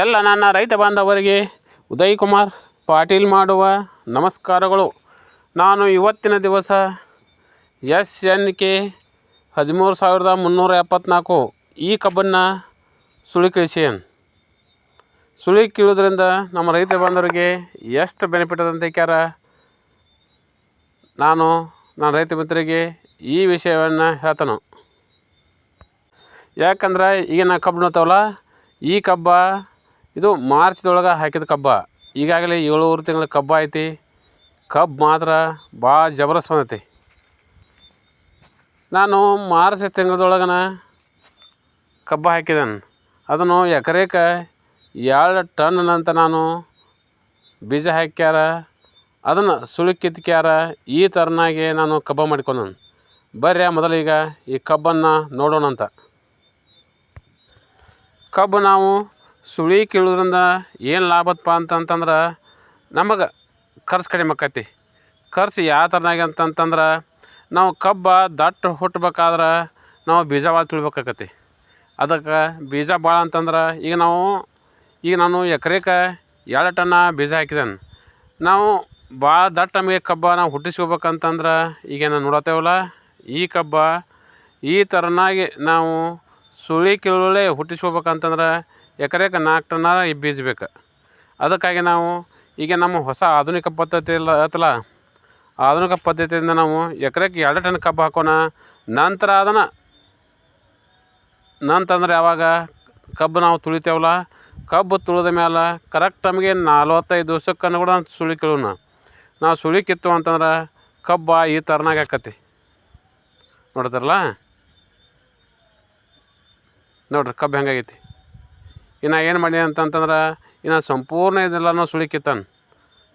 ಎಲ್ಲ ನನ್ನ ರೈತ ಬಾಂಧವರಿಗೆ ಉದಯ್ ಕುಮಾರ್ ಪಾಟೀಲ್ ಮಾಡುವ ನಮಸ್ಕಾರಗಳು. ನಾನು ಇವತ್ತಿನ ದಿವಸ ಎಸ್ ಎನ್ ಕೆ ಹದಿಮೂರು ಸಾವಿರದ ಮುನ್ನೂರ ಎಪ್ಪತ್ನಾಲ್ಕು ಈ ಕಬ್ಬನ್ನು ಸುಳಿ ಕಳಿಸೇನ್ ಸುಳಿ ಕೀಳೋದ್ರಿಂದ ನಮ್ಮ ರೈತ ಬಾಂಧವರಿಗೆ ಎಷ್ಟು ಬೆನಿಫಿಟ್ ಅದಂತ ಕ್ಯಾರ? ನಾನು ನನ್ನ ರೈತ ಮಿತ್ರರಿಗೆ ಈ ವಿಷಯವನ್ನು ಹೇಳ್ತಾನು. ಯಾಕಂದ್ರೆ ಈಗ ನಾ ಕಬ್ಬು ಈ ಕಬ್ಬ ಇದು ಮಾರ್ಚ್ದೊಳಗೆ ಹಾಕಿದ ಕಬ್ಬ. ಈಗಾಗಲೇ ಏಳುವರೆ ತಿಂಗಳ ಕಬ್ಬ ಐತಿ. ಕಬ್ಬು ಮಾತ್ರ ಭಾಳ ಜಬರಸ್ ಬಂದೈತಿ. ನಾನು ಮಾರ್ಚ್ ತಿಂಗಳದೊಳಗನ ಕಬ್ಬ ಹಾಕಿದ್ದೇನೆ ಅದನ್ನು ಎಕರೆಕ ಎರಡು ಟನ್ ಅಂತ ನಾನು ಬೀಜ ಹಾಕ್ಯಾರ. ಅದನ್ನು ಸುಳಿ ಕಿತ್ಕ್ಯಾರ ಈ ಥರನಾಗಿ ನಾನು ಕಬ್ಬ ಮಾಡ್ಕೊಂಡನು. ಬರ್ರಿ ಮೊದಲೀಗ ಈ ಕಬ್ಬನ್ನು ನೋಡೋಣ ಅಂತ ಕಬ್ಬು ನಾವು ಸುಳಿ ಕೀಳೋದ್ರಿಂದ ಏನು ಲಾಭತ್ತಪ್ಪ ಅಂತಂತಂದ್ರೆ ನಮಗೆ ಖರ್ಚು ಕಡಿಮೆ ಆಕತಿ. ಖರ್ಚು ಯಾವ ಥರನಾಗಿ ಅಂತಂತಂದ್ರೆ ನಾವು ಕಬ್ಬ ದಟ್ಟ ಹುಟ್ಟಬೇಕಾದ್ರೆ ನಾವು ಬೀಜ ಭಾಳ ತುಳಿಬೇಕಾಕತಿ. ಅದಕ್ಕೆ ಬೀಜ ಭಾಳ ಅಂತಂದ್ರೆ ಈಗ ನಾವು, ಈಗ ನಾನು ಎಕರೆಗೆ ಎರಡು ಟನ್ನ ಬೀಜ ಹಾಕಿದ್ದೇನೆ ನಾವು ಭಾಳ ದಟ್ಟ ನಮಗೆ ಕಬ್ಬ ನಾವು ಹುಟ್ಟಿಸ್ಕೋಬೇಕಂತಂದ್ರೆ ಈಗ ನಾವು ನೋಡತ್ತೇವಲ್ಲ, ಈ ಕಬ್ಬ ಈ ಥರನಾಗಿ ನಾವು ಸುಳಿ ಕೀಳಲೆ ಹುಟ್ಟಿಸ್ಕೋಬೇಕಂತಂದ್ರೆ ಎಕರೆಗೆ ನಾಲ್ಕು ಟನ್ ಈ ಬೀಜ ಬೇಕು. ಅದಕ್ಕಾಗಿ ನಾವು ಈಗ ನಮ್ಮ ಹೊಸ ಆಧುನಿಕ ಪದ್ಧತಿ ಇಲ್ಲ, ಐತಲ್ಲ? ಆಧುನಿಕ ಪದ್ಧತಿಯಿಂದ ನಾವು ಎಕರೆಗೆ ಎರಡು ಟನ್ ಕಬ್ಬು ಹಾಕೋಣ. ನಂತರ ಅದನ್ನು ನಂತಂದ್ರೆ ಯಾವಾಗ ಕಬ್ಬು ನಾವು ತುಳಿತೇವಲ್ಲ? ಕಬ್ಬು ತುಳಿದ ಮೇಲೆ ಕರೆಕ್ಟ್ ನಮಗೆ ನಲ್ವತ್ತೈದು ದಿವ್ಸಕ್ಕನ್ನು ಕೂಡ ಸುಳಿ ಕೀಳೋಣ ನಾವು. ಸುಳಿ ಕಿತ್ತು ಅಂತಂದ್ರೆ ಕಬ್ಬ ಈ ಥರನಾಗ ಹಾಕತಿ ನೋಡ್ತಾರಲ್ಲ ನೋಡ್ರಿ ಕಬ್ಬು ಹೆಂಗಾಗೈತಿ? ಇನ್ನು ಏನು ಮಾಡಿ ಅಂತಂತಂದ್ರೆ, ಇನ್ನು ಸಂಪೂರ್ಣ ಇದೆಲ್ಲನೂ ಸುಳಿ ಕಿತ್ತಾನ.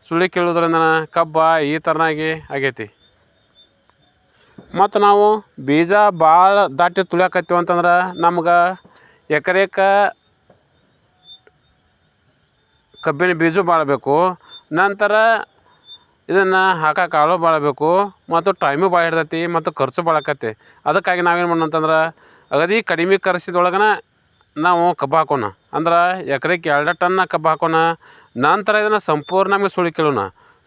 ಸುಳಿ ಕೀಳೋದ್ರಿಂದ ಕಬ್ಬ ಈ ಥರನಾಗಿ ಆಗೈತಿ. ಮತ್ತು ನಾವು ಬೀಜ ಭಾಳ ದಾಟಿ ತುಳಿಯಾಕತ್ತೀವಿ ಅಂತಂದ್ರೆ, ನಮ್ಗೆ ಎಕರೆಕ ಕಬ್ಬಿನ ಬೀಜ ಭಾಳ ಬೇಕು ನಂತರ ಇದನ್ನು ಹಾಕೋ ಆಳು ಭಾಳ ಬೇಕು ಮತ್ತು ಟೈಮು ಭಾಳ ಹಿಡ್ದೈತಿ, ಮತ್ತು ಖರ್ಚು ಭಾಳ ಅದಕ್ಕಾಗಿ ನಾವೇನು ಮಾಡೋಣ ಅಂತಂದ್ರೆ ಅಗದಿ ಕಡಿಮೆ ಖರ್ಚಿದೊಳಗನ ನಾವು ಕಬ್ಬು ಹಾಕೋಣ. ಅಂದ್ರೆ ಎಕರೆಗೆ ಎರಡು ಟನ್ನ ಕಬ್ಬು ಹಾಕೋಣ. ನಂತರ ಇದನ್ನು ಸಂಪೂರ್ಣ ನಮಗೆ ಸುಳಿ ಕೇಳೋಣ.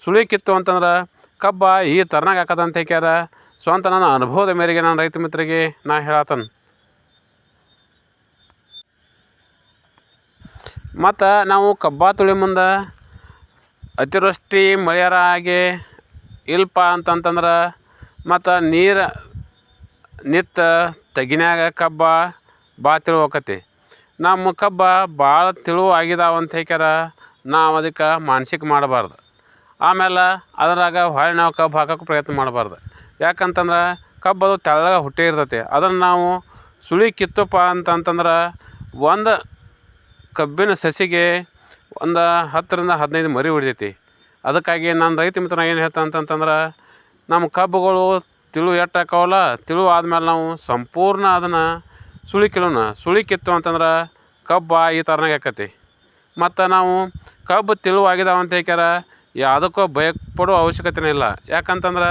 ಸುಳಿ ಕಿತ್ತು ಅಂತಂದ್ರೆ ಕಬ್ಬ ಈ ಥರನಾಗ ಹಾಕದಂತ ಹೇಳ್ಯಾರ ಸ್ವಂತ ನನ್ನ ಅನುಭವದ ಮೇರೆಗೆ ನಾನು ರೈತ ಮಿತ್ರರಿಗೆ ನಾ ಹೇಳತ್ತೇನೆ ಮತ್ತು ನಾವು ಕಬ್ಬ ತುಳಿ ಮುಂದೆ ಅತಿವೃಷ್ಟಿ, ಮಳೆಯಾರ ಆಗಿ ಇಲ್ಪ ಅಂತಂತಂದ್ರೆ ಮತ್ತು ನೀರು ನಿತ್ತ ತಗಿನಾಗ ಕಬ್ಬ ಬಾ ತಿಳು ಹೋಕತಿ ನಮ್ಮ ಕಬ್ಬ ಭಾಳ ತಿಳು ಆಗಿದಾವ ಅಂತ ಹೇಳ್ಯಾರ ನಾವು ಅದಕ್ಕೆ ಮಾನಸಿಕ ಮಾಡಬಾರ್ದು. ಆಮೇಲೆ ಅದ್ರಾಗ ಹೊಳ್ಳಿ ನಾವು ಕಬ್ಬು ಹಾಕೋಕೆ ಪ್ರಯತ್ನ ಮಾಡಬಾರ್ದು. ಯಾಕಂತಂದ್ರೆ ಕಬ್ಬು ಅದು ತೆಳ್ಳಗೆ ಹುಟ್ಟಿ ಇರ್ತೈತಿ. ಅದನ್ನು ನಾವು ಸುಳಿ ಕಿತ್ತಪ್ಪ ಅಂತಂತಂದ್ರೆ ಒಂದು ಕಬ್ಬಿನ ಸಸಿಗೆ ಒಂದು ಹತ್ತರಿಂದ ಹದಿನೈದು ಮರಿ ಹೊಡಿತೈತಿ. ಅದಕ್ಕಾಗಿ ನನ್ನ ರೈತ ಮಿತ್ರ ಏನು ಹೇಳ್ತಾ ಅಂತಂತಂದ್ರೆ, ನಮ್ಮ ಕಬ್ಬುಗಳು ತಿಳು ಎಟ್ಟು ಹಾಕವಲ್ಲ ತಿಳು ಆದ್ಮೇಲೆ ನಾವು ಸಂಪೂರ್ಣ ಅದನ್ನು ಸುಳಿ ಕಿಲೋನ? ಸುಳಿ ಕಿತ್ತು ಅಂತಂದ್ರೆ ಕಬ್ಬು ಈ ಥರನಾಗ ಆಕತಿ. ಮತ್ತು ನಾವು ಕಬ್ಬು ತಿಳು ಆಗಿದಾವ ಅಂತ ಹೇಳ್ಯಾರ ಯಾವುದಕ್ಕೂ ಭಯ ಪಡೋ ಅವಶ್ಯಕತೆನೇ ಇಲ್ಲ. ಯಾಕಂತಂದ್ರೆ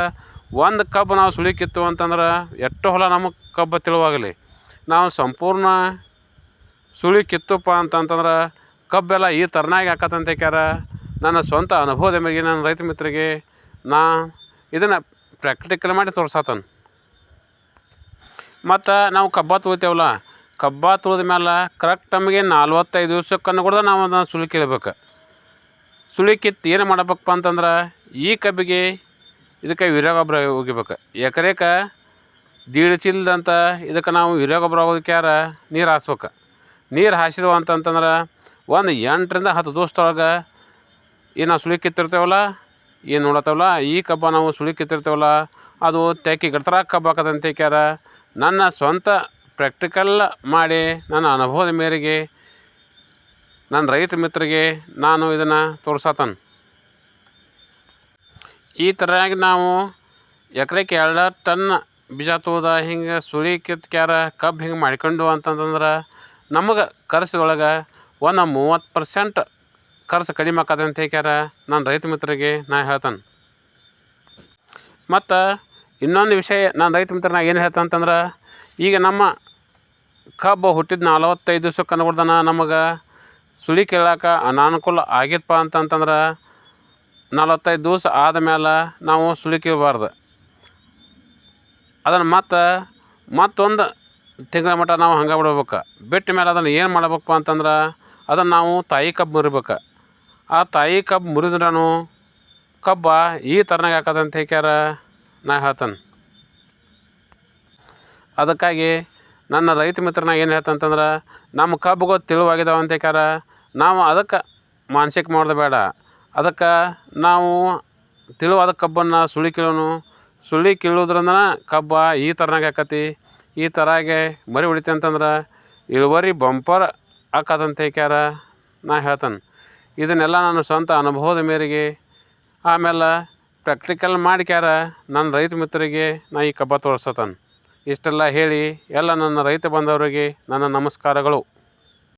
ಒಂದು ಕಬ್ಬು ನಾವು ಸುಳಿ ಕಿತ್ತು ಅಂತಂದ್ರೆ ಎಷ್ಟು ಹೊಲ ನಮಗೆ ಕಬ್ಬು ತಿಳುವಾಗಲಿ. ನಾವು ಸಂಪೂರ್ಣ ಸುಳಿ ಕಿತ್ತುಪ್ಪ ಅಂತಂತಂದ್ರೆ ಕಬ್ಬೆಲ್ಲ ಈ ಥರನಾಗಿ ಆಕತ್ತಂತ ಹೇಳ್ಯಾರ ನನ್ನ ಸ್ವಂತ ಅನುಭವದ ಮೇಲೆ ನನ್ನ ರೈತ ಮಿತ್ರರಿಗೆ ನಾ ಇದನ್ನು ಪ್ರಾಕ್ಟಿಕಲ್ ಮಾಡಿ ತೋರ್ಸತ್ತನ್ ಮತ್ತು ನಾವು ಕಬ್ಬ ತುಳಿತೇವಲ್ಲ ಕಬ್ಬ ತುಳಿದ ಮೇಲೆ ಕರೆಕ್ಟ್ ನಮಗೆ ನಲ್ವತ್ತೈದು ದಿವ್ಸಕ್ಕೆ ಕೂಡ ನಾವು ಅದನ್ನು ಸುಳಿ ಸುಳಿಕಿತ್ತು ಸುಳಿ ಕಿತ್ತು ಏನು ಮಾಡಬೇಕಪ್ಪ ಅಂತಂದ್ರೆ ಈ ಕಬ್ಬಿಗೆ ಇದಕ್ಕೆ ವೀರ್ಯ ಗೊಬ್ಬರ ಒಗಿಬೇಕು ಎಕರೆಕ ದೀಡ್ ಚೀಲದಂತ ಇದಕ್ಕೆ ನಾವು ವೀರ್ಯ ಗೊಬ್ಬರ ಒಗಿಕ್ಯಾರ ನೀರು ಹಾಸ್ಬೇಕು. ನೀರು ಹಾಸಿದ್ವು ಅಂತಂತಂದ್ರೆ ಒಂದು ಎಂಟರಿಂದ ಹತ್ತು ದಿವ್ಸದೊಳಗೆ ಏನು ನಾವು ಸುಳಿ ಕಿತ್ತಿರ್ತೇವಲ್ಲ? ಏನು ನೋಡತ್ತೇವಲ್ಲ? ಈ ಕಬ್ಬ ನಾವು ಸುಳಿ ಕಿತ್ತಿರ್ತೇವಲ್ಲ? ಅದು ತೆಕ್ಕಿ ಗಡ್ತರ ಕಬ್ಬು ಹಾಕದಂತ ಹೇಳ್ಯಾರ ನನ್ನ ಸ್ವಂತ ಪ್ರಾಕ್ಟಿಕಲ್ ಮಾಡಿ ನನ್ನ ಅನುಭವದ ಮೇರೆಗೆ ನನ್ನ ರೈತ ಮಿತ್ರರಿಗೆ ನಾನು ಇದನ್ನು ತೋರ್ಸತ್ತನ್ ಈ ಥರನಾಗಿ ನಾವು ಎಕರೆಗೆ ಎರಡು ಟನ್ ಬೀಜ ತೋದ ಹಿಂಗೆ ಸುಳಿ ಕಿತ್ಕ್ಯಾರ ಕಬ್ಬು ಹಿಂಗೆ ಮಾಡ್ಕೊಂಡು ಅಂತಂತಂದ್ರೆ ನಮಗೆ ಖರ್ಚೊಳಗೆ ಒಂದು ಮೂವತ್ತು ಪರ್ಸೆಂಟ್ ಖರ್ಚು ಕಡಿಮೆ ಆಕತ್ತೆ ಅಂತ ಹೇಳ್ಯಾರ ನನ್ನ ರೈತ ಮಿತ್ರರಿಗೆ ನಾ ಹೇಳ್ತಾನೆ. ಮತ್ತು ಇನ್ನೊಂದು ವಿಷಯ, ನಾನು ರೈತ ಮಿತ್ರನಾಗ ಏನು ಹೇಳ್ತೆ ಅಂತಂದ್ರೆ, ಈಗ ನಮ್ಮ ಕಬ್ಬು ಹುಟ್ಟಿದ ನಲವತ್ತೈದು ದಿವ್ಸಕ್ಕೆ ಅನ್ಕೊಡ್ದಾನ ನಮಗೆ ಸುಳಿ ಕೇಳಾಕ ಅನಾನುಕೂಲ ಆಗಿತ್ತಪ್ಪ ಅಂತಂತಂದ್ರೆ, ನಲವತ್ತೈದು ದಿವಸ ಆದಮೇಲೆ ನಾವು ಸುಳಿ ಕೀಳಬಾರ್ದು. ಅದನ್ನು ಮತ್ತೆ, ಮತ್ತೊಂದು ತಿಂಗಳ ಮಟ್ಟ ನಾವು ಹಂಗೆ ಬಿಡ್ಬೇಕು. ಬಿಟ್ಟ ಮೇಲೆ ಅದನ್ನು ಏನು ಮಾಡ್ಬೇಕಪ್ಪ ಅಂತಂದ್ರೆ, ಅದನ್ನು ನಾವು ತಾಯಿ ಕಬ್ಬು ಮುರಿಬೇಕು. ಆ ತಾಯಿ ಕಬ್ಬು ಮುರಿದ್ರೂ ಕಬ್ಬ ಈ ಥರನಾಗ ಹಾಕದಂತ ಹೇಳ್ಕ್ಯಾರ ನಾ ಹೇಳ್ತಾನೆ. ಅದಕ್ಕಾಗಿ ನನ್ನ ರೈತ ಮಿತ್ರನ ಏನು ಹೇಳ್ತಂತಂದ್ರೆ ನಮ್ಮ ಕಬ್ಬುಗಳು ತಿಳುವಾಗಿದ್ದಾವೆ ಅಂತ ಹೇಳ್ಕ್ಯಾರ, ನಾವು ಅದಕ್ಕೆ ಮಾನಸಿಕ ಮಾಡೋದು ಬೇಡ. ಅದಕ್ಕೆ ನಾವು ತಿಳುವಾದ ಕಬ್ಬನ್ನು ಸುಳಿ ಕೀಳೋನು. ಸುಳಿ ಕೀಳೋದ್ರಿಂದ ಕಬ್ಬ ಈ ಥರನಾಗ ಆಕತಿ. ಈ ಥರಾಗೆ ಮರಿ ಉಳಿತೆ ಅಂತಂದ್ರೆ ಇಳುವರಿ ಬಂಪರ್ ಆಕದಂತ ಹೇಳ್ಕ್ಯಾರ, ನಾ ಹೇಳ್ತಾನೆ. ಇದನ್ನೆಲ್ಲ ನಾನು ಸ್ವಂತ ಅನುಭವದ ಮೇರೆಗೆ ಆಮೇಲೆ ಪ್ರಾಕ್ಟಿಕಲ್ ಮಾಡ್ಕ್ಯಾರ ನನ್ನ ರೈತ ಮಿತ್ರರಿಗೆ ನಾ ಈ ಕಬ್ಬ ತೋರ್ಸತನ್. ಇಷ್ಟೆಲ್ಲ ಹೇಳಿ, ಎಲ್ಲ ನನ್ನ ರೈತ ಬಾಂಧವರಿಗೆ ನನ್ನ ನಮಸ್ಕಾರಗಳು.